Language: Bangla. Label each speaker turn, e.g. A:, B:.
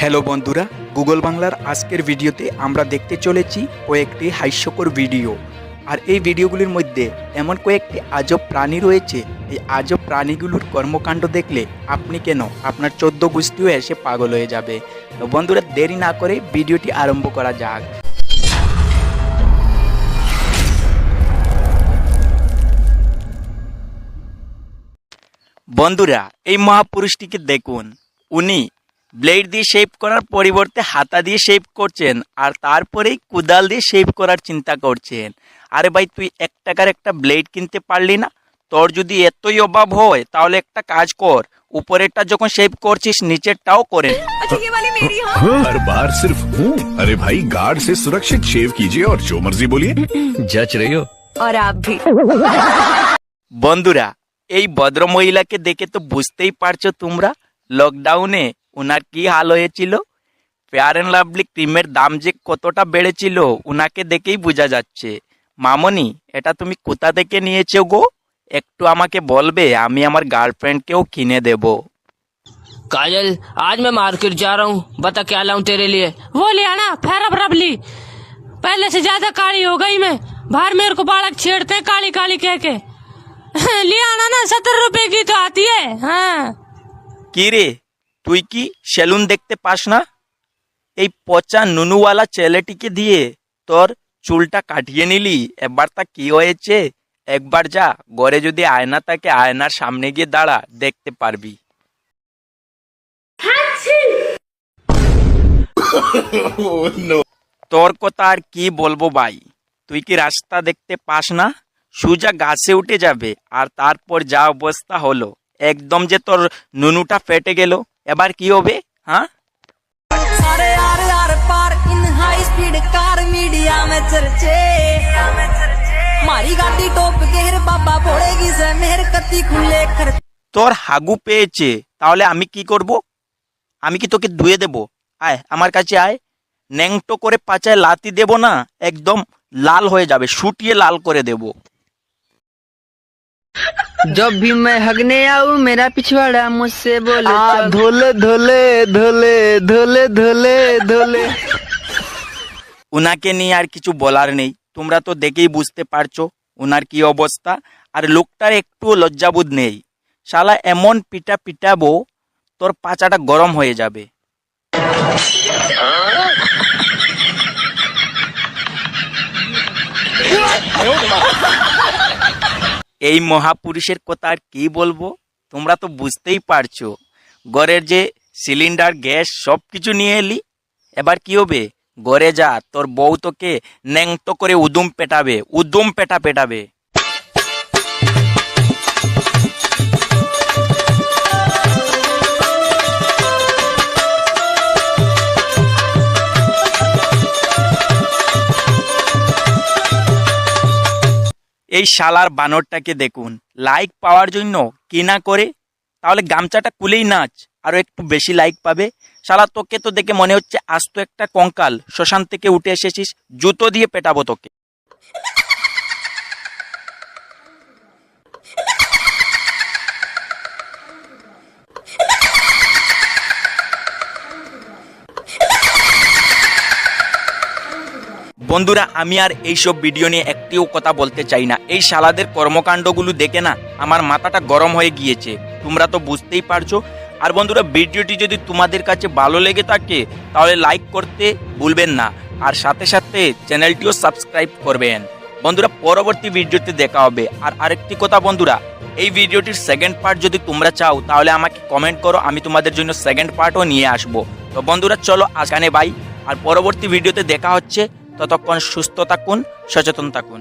A: হ্যালো বন্ধুরা, গুগল বাংলার আজকের ভিডিওতে আমরা দেখতে চলেছি কয়েকটি হাস্যকর ভিডিও। আর এই ভিডিওগুলির মধ্যে এমন কয়েকটি আজব প্রাণী রয়েছে। এই আজব প্রাণীগুলোর কর্মকাণ্ড দেখলে আপনি কেন আপনার চোদ্দ গোষ্ঠীও এসে পাগল হয়ে যাবে। তো বন্ধুরা, দেরি না করে ভিডিওটি আরম্ভ করা যাক। বন্ধুরা, এই মহাপুরুষটিকে দেখুন। উনি ব্লেড দিয়ে শেভ করার পরিবর্তে হাতা দিয়ে শেভ করছেন আর তারপরেই কুদাল দিয়ে শেভ করার চিন্তা করছেন আরে ভাই তুই এক টাকার একটা ব্লেড কিনতে পারলি না তোর যদি এতই অভাব হয় তাহলে একটা কাজ কর উপরেরটা যখন শেভ করছিস নিচেরটাও করে নে।
B: अच्छा ये वाली मेरी हाँ
C: हर बार सिर्फ हूँ अरे भाई गार्ड से सुरक्षित शेव कीजिए और जो मर्जी बोलिए
D: जच रही हो
B: और आप भी
A: বন্ধুরা এই ভদ্র মহিলাকে দেখে তো বুঝতেই পারছো তোমরা লকডাউনে ওনার কি হাল হয়েছিল ফেয়ার অ্যান্ড লাভলি ক্রিমের দাম যে কতটা বেড়েছিল ওনাকে দেখেই বোঝা যাচ্ছে মামনি এটা তুমি কোথা থেকে নিয়েছো গো একটু আমাকে বলবে আমি আমার গার্লফ্রেন্ডকেও কিনে দেবো
E: काजल आज मैं मार्केट जा रहा हूँ बता क्या लाऊं तेरे लिए
F: वो ले आना फेरब रबली पहले से ज्यादा काली हो गई मैं बाहर मेरे को बालक छेड़ते हैं काली काली कह के ले आना ना सत्तर रुपए की तो आती है हाँ
A: কি রে তুই কি সেলুন দেখতে পাস না? এই পচা নুনুওয়ালা ছেলেটিকে দিয়ে তোর চুলটা কাটিয়ে নিলি এবার তা কি হয়েছে? একবার যা ঘরে যদি আয়না থাকে আয়নার সামনে গিয়ে দাঁড়া দেখতে পারবি। তোর কথা আর কি বলব ভাই? তুই কি রাস্তা দেখতে পাস না? সুজা গাছে উঠে যাবে আর তারপর যা অবস্থা হলো একদম যে তোর নুনুটা ফেটে গেল। এবার কি হবে? হ্যাঁ? তোর হাগু পেয়েছে তাহলে আমি কি করব? আমি কি তোকে ধুয়ে দেব? আয় আমার কাছে আয়। ন্যাংটো করে পাচায় লাতি দেব না একদম লাল হয়ে যাবে শুটিয়ে লাল করে দেবো।
G: जब भी मैं हगने आऊँ मेरा पिछवाड़ा मुझसे बोले
H: आ, धोले धोले धोले धोले धोले धोले
A: ওনাকে নিয়ে আর কিছু বলার নেই তোমরা তো দেখেই বুঝতে পারছো ওনার কি অবস্থা আর লোকটার একটু লজ্জাবোধ নেই শালা এমন পিটা পিটাবো তোর পাচাটা গরম হয়ে যাবে এই মহাপুরুষের কথা আর কী বলব? তোমরা তো বুঝতেই পারছ। ঘরের যে সিলিন্ডার, গ্যাস সব কিছু নিয়ে এলি। এবার কী হবে? ঘরে যা, তোর বউ তোকে ন্যাংটো করে উদুম পেটাবে, উদুম পেটা পেটাবে। এই শালার বানরটাকে দেখুন। লাইক পাওয়ার জন্য কি না করে? তাহলে গামছাটা কুলেই নাচ আরও একটু বেশি লাইক পাবে। শালা, তোকে তো দেখে মনে হচ্ছে আজ তো একটা কঙ্কাল। শ্মশান থেকে উঠে এসেছিস, জুতো দিয়ে পেটাবো তোকে। বন্ধুরা, আমি আর এইসব ভিডিও নিয়ে একটিও কথা বলতে চাই না। এই শালাদের কর্মকাণ্ডগুলো দেখে না আমার মাথাটা গরম হয়ে গিয়েছে। তোমরা তো বুঝতেই পারছ। আর বন্ধুরা, ভিডিওটি যদি তোমাদের কাছে ভালো লেগে থাকে, তাহলে লাইক করতে ভুলবেন না। আর সাথে সাথে চ্যানেলটিও সাবস্ক্রাইব করবেন। বন্ধুরা, পরবর্তী ভিডিওতে দেখা হবে। আর আরেকটি কথা বন্ধুরা, এই ভিডিওটির সেকেন্ড পার্ট যদি তোমরা চাও, তাহলে আমাকে কমেন্ট করো। আমি তোমাদের জন্য সেকেন্ড পার্টও নিয়ে আসব। তো বন্ধুরা, চলো আজকানে বাই আর পরবর্তী ভিডিওতে দেখা হচ্ছে। ততক্ষণ সুস্থ থাকুন সচেতন থাকুন।